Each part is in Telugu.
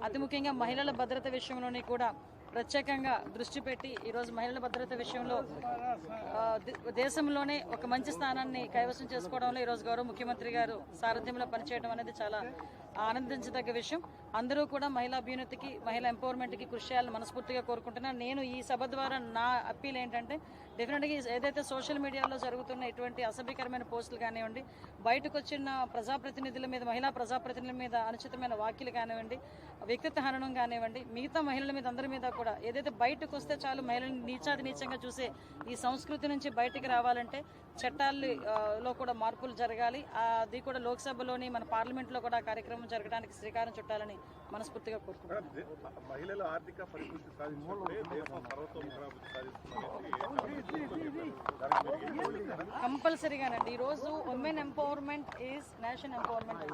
అతి ముఖ్యంగా మహిళల భద్రత విషయంలోని కూడా ప్రత్యేకంగా దృష్టి పెట్టి ఈరోజు మహిళల భద్రత విషయంలో దే- దేశంలోనే ఒక మంచి స్థానాన్ని కైవసం చేసుకోవడంలో ఈరోజు గౌరవ ముఖ్యమంత్రి గారు సారథ్యంలో పనిచేయడం అనేది చాలా ఆనందించదగ్గ విషయం. అందరూ కూడా మహిళా అభ్యున్నతికి మహిళా ఎంపవర్మెంట్కి కృషి చేయాలని మనస్ఫూర్తిగా కోరుకుంటున్నాను. నేను ఈ సభ ద్వారా నా అప్పీల్ ఏంటంటే డెఫినెట్గా ఈ- ఏదైతే సోషల్ మీడియాలో జరుగుతున్న ఇటువంటి అసభ్యకరమైన పోస్టులు కానివ్వండి బయటకు వచ్చిన ప్రజాప్రతినిధుల మీద మహిళా ప్రజాప్రతినిధుల మీద అనుచితమైన వ్యాఖ్యలు కానివ్వండి వ్యక్తిత్వ హననం కానివ్వండి మిగతా మహిళల మీద అందరి మీద కూడా ఏదైతే బయటకు వస్తే చాలు మహిళల్ని నీచాది నీచంగా చూసే ఈ సంస్కృతి నుంచి బయటికి రావాలంటే చట్టాలు ఆ, లో కూడా మార్పులు జరగాలి. ఆ, అది కూడా లోక్సభలోని మన పార్లమెంట్లో కూడా ఆ కార్యక్రమం జరగడానికి శ్రీకారం చుట్టాలని మనస్ఫూర్తిగా కోరుకుంటున్నాను. మహిళల ఆర్థిక పరిస్థితి కంపల్సరీగానండి. ఈరోజు women empowerment is nation empowerment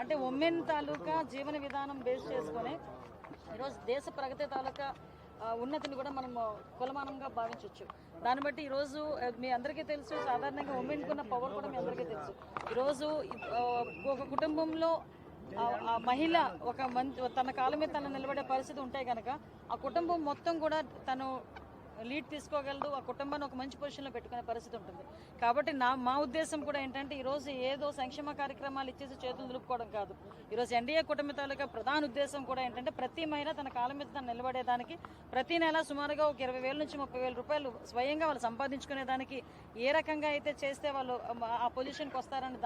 అంటే ఉమెన్ తాలూకా జీవన విధానం బేస్ చేసుకొని ఈరోజు దేశ ప్రగతి తాలూకా ఉన్నతిని కూడా మనం కులమానంగా భావించవచ్చు దాన్ని బట్టి ఈరోజు మీ అందరికీ తెలుసు సాధారణంగా ఉమెన్కి ఉన్న పవర్ కూడా మీ అందరికీ తెలుసు. ఈరోజు ఒక కుటుంబంలో ఆ- మహిళ ఒక మంచి తన కాలం మీద తను నిలబడే పరిస్థితి ఉంటే కనుక ఆ కుటుంబం మొత్తం కూడా తను లీడ్ తీసుకోగలదు ఆ కుటుంబాన్ని ఒక మంచి పొజిషన్లో పెట్టుకునే పరిస్థితి ఉంటుంది. కాబట్టి నా మా ఉద్దేశం కూడా ఏంటంటే ఈరోజు ఏదో సంక్షేమ కార్యక్రమాలు ఇచ్చేసి చేతులు దులుపుకోవడం కాదు. ఈరోజు ఎన్డీఏ కుటుంబ తాలూకా ప్రధాన ఉద్దేశం కూడా ఏంటంటే ప్రతి మహిళ తన కాలం మీద తను నిలబడేదానికి ప్రతి నెల సుమారుగా ఒక ఇరవై వేల నుంచి ముప్పై వేల రూపాయలు స్వయంగా వాళ్ళు సంపాదించుకునేదానికి ఏ రకంగా అయితే చేస్తే వాళ్ళు ఆ- ఆ పొజిషన్కి వస్తారని